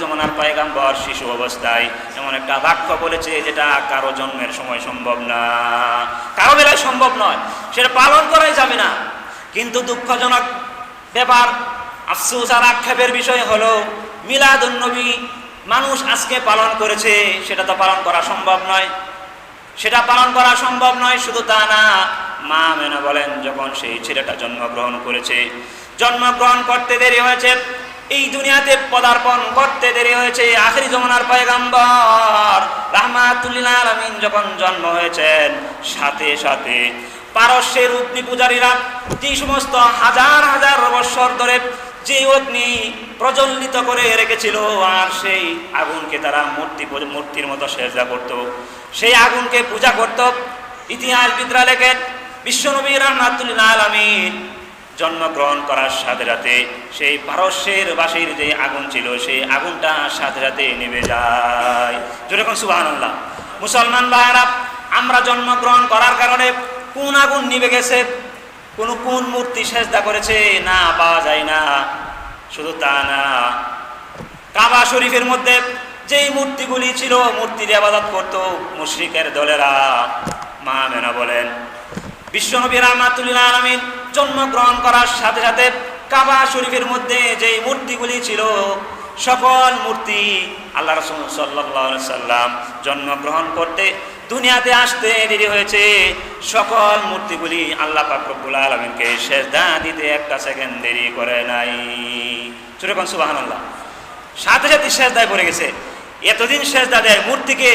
জমানার পায়গাম্বর শিশু অবস্থায় এমন একটা বাক্য বলেছে যেটা কারও জন্মের সময় সম্ভব না। কারও বেলায় সম্ভব নয়, সেটা পালন করাই যাবে না। কিন্তু দুঃখজনক ব্যাপার, আফসোস আর আক্ষেপের বিষয় হলো মিলাদুন্নবী মানুষ আজকে পালন করেছে, সেটা তো পালন করা সম্ভব নয়। সেটা পালন করা সম্ভব নয়, শুধু তা না, মা মেনা বলেন, যখন সেই ছেলেটা জন্মগ্রহণ করেছে, জন্মগ্রহণ করতে দেরি হয়েছে এই দুনিয়াতে পদার্পণ করতে দেরি হয়েছে। আখেরি জমানার পয়গাম্বর রাহমাতুল্লিল আলামিন যখন জন্ম হয়েছেন, সাথে সাথে পারস্যের অগ্নি পূজারীরা যে সমস্ত হাজার হাজার বৎসর ধরে যে অগ্নি প্রজ্বলিত করে রেখেছিল, আর সেই আগুনকে তারা মূর্তি মূর্তির মতো সেজা করত। সেই আগুনকে পূজা করত ইতিহাসবিদরা লেখেন, বিশ্বনবী রহমাতুল্লাহ আলমিন জন্মগ্রহণ করার সাথে সাথে সেই পারস্যের বাসীর যে আগুন ছিল, সেই আগুনটা সাথে সাথে নেমে যায়। যেরকম সুবাহ মুসলমান ভাইয়েরা, আমরা জন্মগ্রহণ করার কারণে কোন আগুন নিভে গেছে, কোন কোন মূর্তি সেজদা করেছে, না পাওয়া যায় না। শুধু তা না, কাবা শরীফের মধ্যে যেই মূর্তিগুলি ছিল, মূর্তির আবাদত করত মুশ্রিকের দলেরা। মা মেনা বলেন বিশ্বনবী রহমাতুল্লাহ আলমিন জন্মগ্রহণ করার সাথে সাথে কাবা শরীফের মধ্যে যেই মূর্তিগুলি ছিল, সকল মূর্তি আল্লাহ রসুল সাল্লাহ সাল্লাম জন্মগ্রহণ করতে দুনিয়াতে আসতে দেরি হয়েছে। সকল মূর্তিগুলি আল্লাহ পাকরবুল আলমিনকে সেজদা দিতে একটা সেকেন্ড দেরি করে নাই। চুরেকন সুবাহান আল্লাহ সাথে সাথে সেজদায় পড়ে গেছে। এতদিন সেজদা দেয়, মূর্তিকে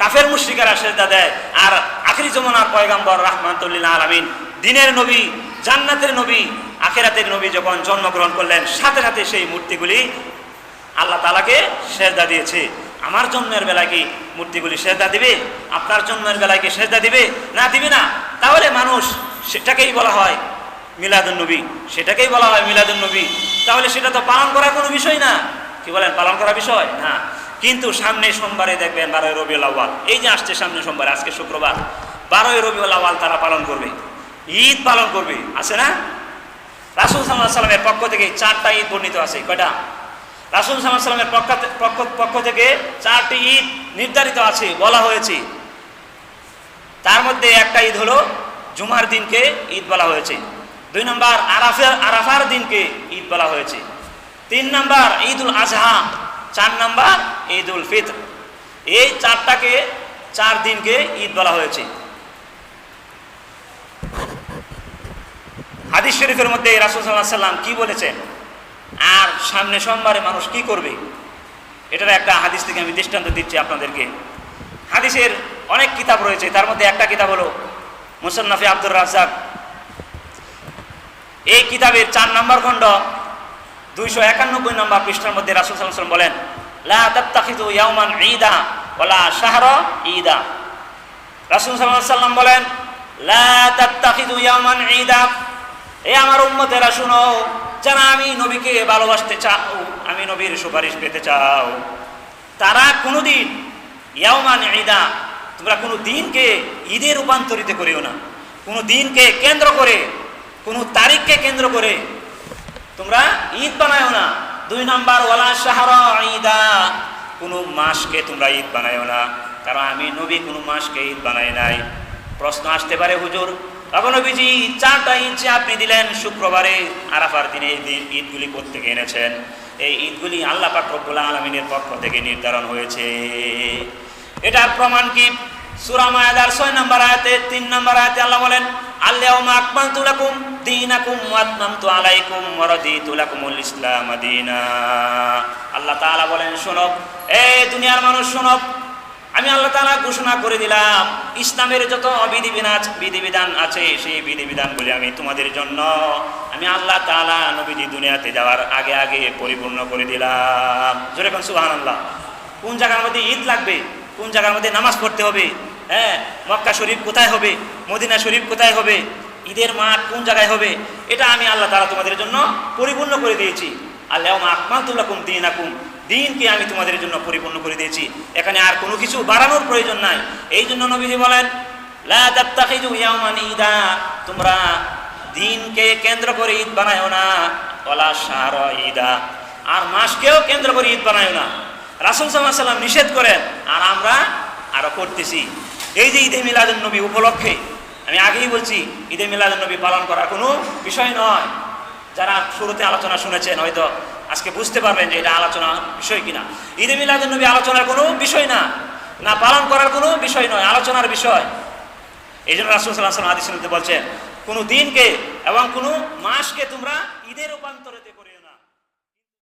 কাফের মুশ্রিকারা সেজদা দেয়, আর আখরি জমানার পয়গাম্বর রহমাতুল্লিল আলমিন, দিনের নবী, জান্নাতের নবী, আখেরাতের নবী যখন জন্মগ্রহণ করলেন, সাথে সাথে সেই মূর্তিগুলি আল্লাহ তালাকে সেজদা দিয়েছে। আমার জন্মের বেলায় কি মূর্তিগুলি সেজদা দিবে? আপনার জন্মের বেলায় কি সেজদা দিবে? না দিবে না। তাহলে মানুষ, সেটাকেই বলা হয় মিলাদুন নবী। সেটাকেই বলা হয় মিলাদুন নবী। তাহলে সেটা তো পালন করার কোনো বিষয় না। কি বলেন, পালন করার বিষয়? না। কিন্তু সামনে সোমবারে দেখবেন বারোই আওয়াল এই যে আসছে সামনে সোমবার, আজকে শুক্রবার। বারোই রবিউল আওয়াল তারা পালন করবে। ঈদ পালন করবে। আছে না? রাসুল সাল্লাহ সাল্লামের পক্ষ থেকে চারটা ঈদ বর্ণিত আছে। কয়টা? রাসুল সাল্লাহ সাল্লামের পক্ষ পক্ষ পক্ষ থেকে চারটি ঈদ নির্ধারিত আছে, বলা হয়েছে। তার মধ্যে একটা ঈদ হলো জুমার দিনকে ঈদ বলা হয়েছে। দুই নম্বর আরাফের আরাফার দিনকে ঈদ বলা হয়েছে। তিন নম্বর ঈদুল আজহা, চার নম্বর ঈদুল ফিতর। এই চারটাকে চার দিনকে ঈদ বলা হয়েছে হাদিস শরীফের মধ্যে রাসুল সাল্লাম কি বলেছেন? আর সামনে সোমবারে মানুষ কি করবে? এটার একটা হাদিস থেকে আমি দৃষ্টান্ত দিচ্ছি আপনাদেরকে। হাদিসের অনেক কিতাব রয়েছে, তার মধ্যে একটা কিতাব হলো মুসন্নাফি আব্দুর রাজাক এই কিতাবের চার নম্বর খণ্ড, দুইশো একানব্বই নম্বর পৃষ্ঠার মধ্যে রাসুল সাল্লাম বলেন, লা তাত্তাখিদু ইয়াউমান ঈদা ওয়ালা শাহর ঈদা। রাসুল সাল্লাম বলেন, লা ইয়াউমান ঈদা। এ আমার উম্মতেরা শুনো, যারা আমি নবীকে ভালোবাসতে চাও, আমি নবীর সুপারিশ পেতে চাও। তারা কোনোদিন ইয়াউমান ঈদা, তোমরা কোনো দিনকে ঈদে রূপান্তরিত করিও না। কোনো দিনকে কেন্দ্র করে, কোনো তারিখকে কেন্দ্র করে তোমরা ঈদ বানায়ও না। দুই নাম্বার, ওয়ালা শাহর ঈদা, কোনো মাসকে তোমরা ঈদ বানায়ও না। কারণ আমি নবী কোনো মাসকে ঈদ বানাই নাই। প্রশ্ন আসতে পারে হুজুর নবীজি চারটা যে আপনি দিলেন শুক্রবারে আরাফার দিনে ঈদগুলি করতে এনেছেন। এই ঈদগুলি আল্লাহ পাক রব্বুল আলমিনের পক্ষ থেকে নির্ধারণ হয়েছে। এটার প্রমাণ কি? সুরা মায়াদার ছয় নম্বর আয়াতে, তিন নম্বর আয়াতে আল্লাহ বলেন আল্লাহুম্মা আকমালতু লাকুম দীনাকুম ওয়া আতমামতু আলাইকুম ওয়া রাদিতু লাকুমুল ইসলাম দীনা। আল্লাহ তাআলা বলেন, শোনো, এই দুনিয়ার মানুষ শোনো আমি আল্লাহ তালা ঘোষণা করে দিলাম, ইসলামের যত বিধিবিধান বিধিবিধান আছে, সেই বিধিবিধানগুলি আমি তোমাদের জন্য আমি আল্লাহ তাআলা নবীজি দুনিয়াতে যাওয়ার আগে আগে পরিপূর্ণ করে দিলাম। জোরে কোন সুবহানাল্লাহ। কোন জায়গার মধ্যে ঈদ লাগবে? কোন জায়গার মধ্যে নামাজ পড়তে হবে? হ্যাঁ মক্কা শরীফ কোথায় হবে? মদিনা শরীফ কোথায় হবে? ঈদের মাঠ কোন জায়গায় হবে? এটা আমি আল্লাহ তালা তোমাদের জন্য পরিপূর্ণ করে দিয়েছি। আল্লাহ আকমাতুল্লাকুম দিন আকুম দিনকে আমি তোমাদের জন্য পরিপূর্ণ করে দিয়েছি। এখানে আর কোনো কিছু বাড়ানোর প্রয়োজন নাই। এই জন্য নবীজি বলেন তোমরা দিনকে কেন্দ্র করে ঈদ বানায়ও না ওলা শাহর ঈদা। আর মাসকেও কেন্দ্র করে ঈদ বানায়ও না। রাসুল সাল্লাম নিষেধ করেন, আর আমরা আরও করতেছি। এই যে ঈদে মিলাদুল নবী উপলক্ষে, আমি আগেই বলছি, ঈদে মিলাদুল নবী পালন করার কোনো বিষয় নয়। যারা শুরুতে আলোচনা শুনেছেন, হয়তো আজকে বুঝতে পারবেন যে এটা আলোচনা বিষয় কিনা। ঈদে মিলাদুল নবী আলোচনার কোনো বিষয় না না পালন করার কোনো বিষয় নয়, আলোচনার বিষয়। এই জন্য রাসুল সাল্লাহ আদিস বলছেন, কোনো দিনকে এবং কোনো মাসকে তোমরা ঈদের রূপান্তরিত